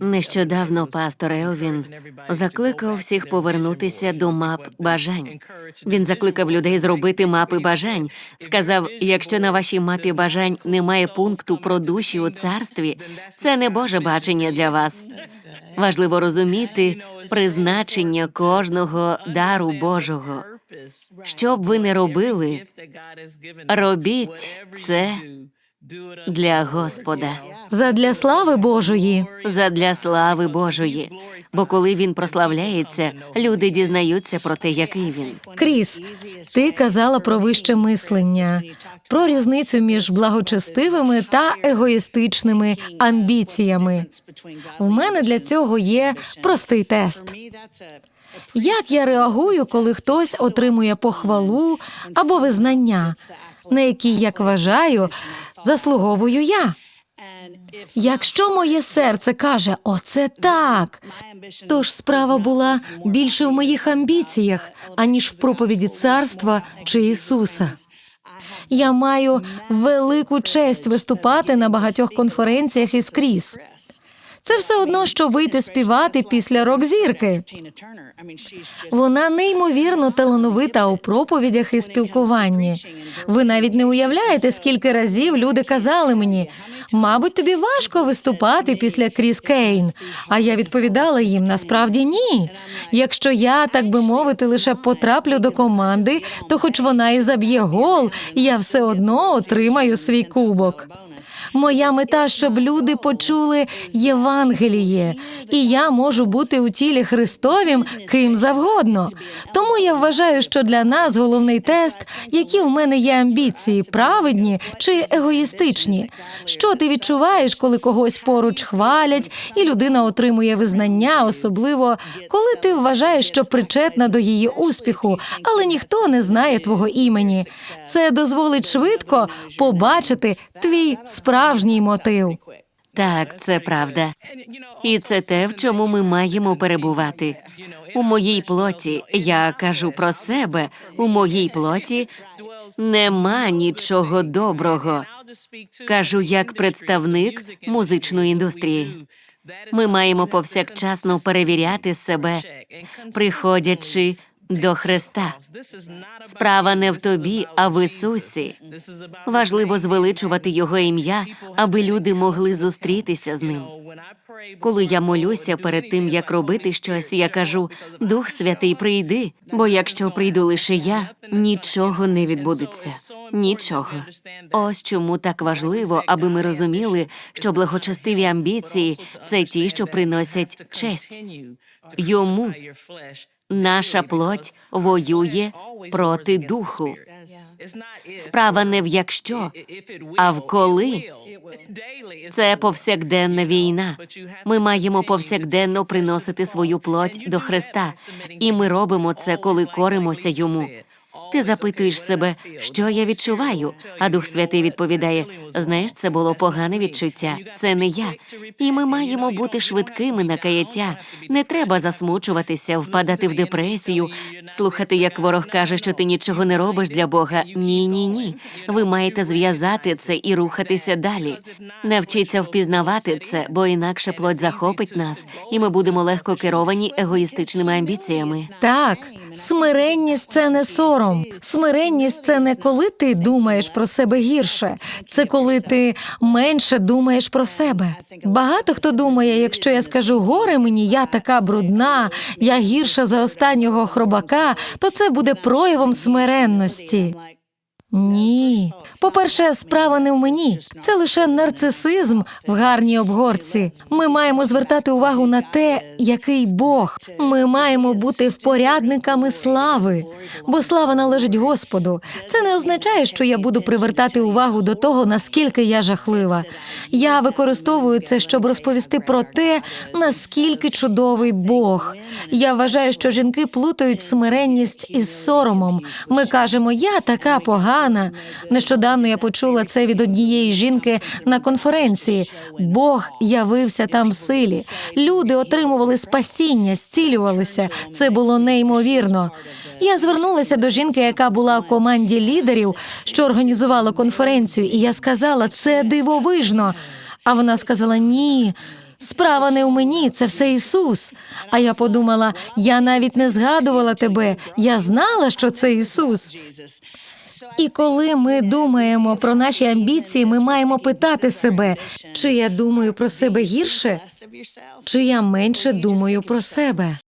Нещодавно пастор Елвін закликав всіх повернутися до мап бажань. Він закликав людей зробити мапи бажань. Сказав: якщо на вашій мапі бажань немає пункту про душі у царстві, це не Боже бачення для вас. Важливо розуміти призначення кожного дару Божого. Що б ви не робили, робіть це для Господа. Задля слави Божої. задля слави Божої. Бо коли він прославляється, люди дізнаються про те, який він. Кріс, ти казала про вище мислення, про різницю між благочестивими та егоїстичними амбіціями. У мене для цього є простий тест. Як я реагую, коли хтось отримує похвалу або визнання, на які, як вважаю, заслуговую я? Якщо моє серце каже оце так, то ж справа була більше в моїх амбіціях, аніж в проповіді царства чи Ісуса. Я маю велику честь виступати на багатьох конференціях і скрізь. Це все одно, що вийти співати після рок-зірки. Вона неймовірно талановита у проповідях і спілкуванні. Ви навіть не уявляєте, скільки разів люди казали мені. Мабуть, тобі важко виступати після Кріс Кейн. А я відповідала їм: насправді ні. Якщо я, так би мовити, лише потраплю до команди, то хоч вона і заб'є гол, я все одно отримаю свій кубок. Моя мета, щоб люди почули Євангеліє, і я можу бути у тілі Христовім ким завгодно. Тому я вважаю, що для нас головний тест, які у мене є амбіції, праведні чи егоїстичні. Що ти відчуваєш, коли когось поруч хвалять, і людина отримує визнання, особливо коли ти вважаєш, що причетна до її успіху, але ніхто не знає твого імені. Це дозволить швидко побачити твій справжній мотив. Так, це правда. І це те, в чому ми маємо перебувати. У моїй плоті я кажу про себе. У моїй плоті нема нічого доброго. Кажу як представник музичної індустрії. Ми маємо повсякчасно перевіряти себе, приходячи до Христа. Справа не в тобі, а в Ісусі. Важливо звеличувати Його ім'я, аби люди могли зустрітися з ним. Коли я молюся перед тим, як робити щось, я кажу: Дух Святий, прийди, бо якщо прийду лише я, нічого не відбудеться. Нічого. Ось чому так важливо, аби ми розуміли, що благочестиві амбіції це ті, що приносять честь. Йому наша плоть воює проти духу. Справа не в якщо, а в коли. Це повсякденна війна. Ми маємо повсякденно приносити свою плоть до Христа, і ми робимо це, коли коримося йому. Ти запитуєш себе, що я відчуваю, а Дух Святий відповідає: знаєш, це було погане відчуття, це не я. І ми маємо бути швидкими на каяття. Не треба засмучуватися, впадати в депресію, слухати, як ворог каже, що ти нічого не робиш для Бога. Ні, ні, ні. Ви маєте зв'язати це і рухатися далі. Навчіться впізнавати це, бо інакше плоть захопить нас, і ми будемо легко керовані егоїстичними амбіціями. Так, смиренність це не сором. Смиренність це не коли ти думаєш про себе гірше, це коли ти менше думаєш про себе. Багато хто думає, якщо я скажу горе мені, я така брудна, я гірша за останнього хробака, то це буде проявом смиренності. Ні. По-перше, справа не в мені. Це лише нарцисизм в гарній обгорці. Ми маємо звертати увагу на те, який Бог. Ми маємо бути впорядниками слави, бо слава належить Господу. Це не означає, що я буду привертати увагу до того, наскільки я жахлива. Я використовую це, щоб розповісти про те, наскільки чудовий Бог. Я вважаю, що жінки плутають смиренність із соромом. Ми кажемо, я така погана. Нещодавно я почула це від однієї жінки на конференції. Бог явився там в силі. Люди отримували спасіння, зцілювалися. Це було неймовірно. Я звернулася до жінки, яка була у команді лідерів, що організувала конференцію, і я сказала, це дивовижно. А вона сказала: ні. Справа не в мені, це все Ісус. А я подумала, я навіть не згадувала тебе, я знала, що це Ісус. І коли ми думаємо про наші амбіції, ми маємо питати себе, чи я думаю про себе гірше, чи я менше думаю про себе.